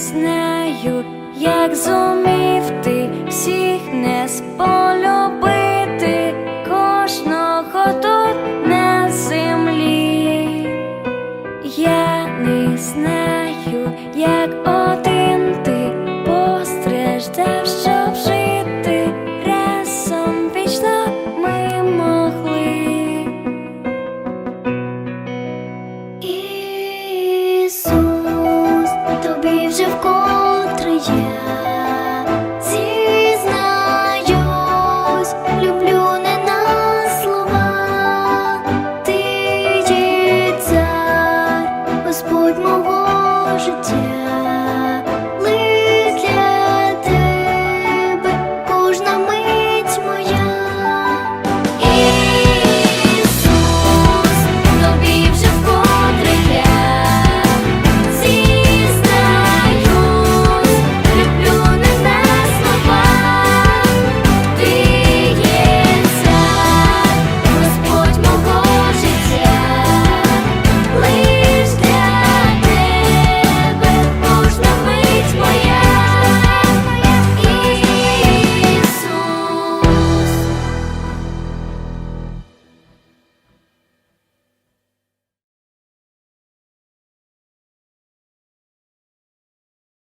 знаю, як зумів ти всіх не сполюбити кожного тут на землі. Я не знаю, як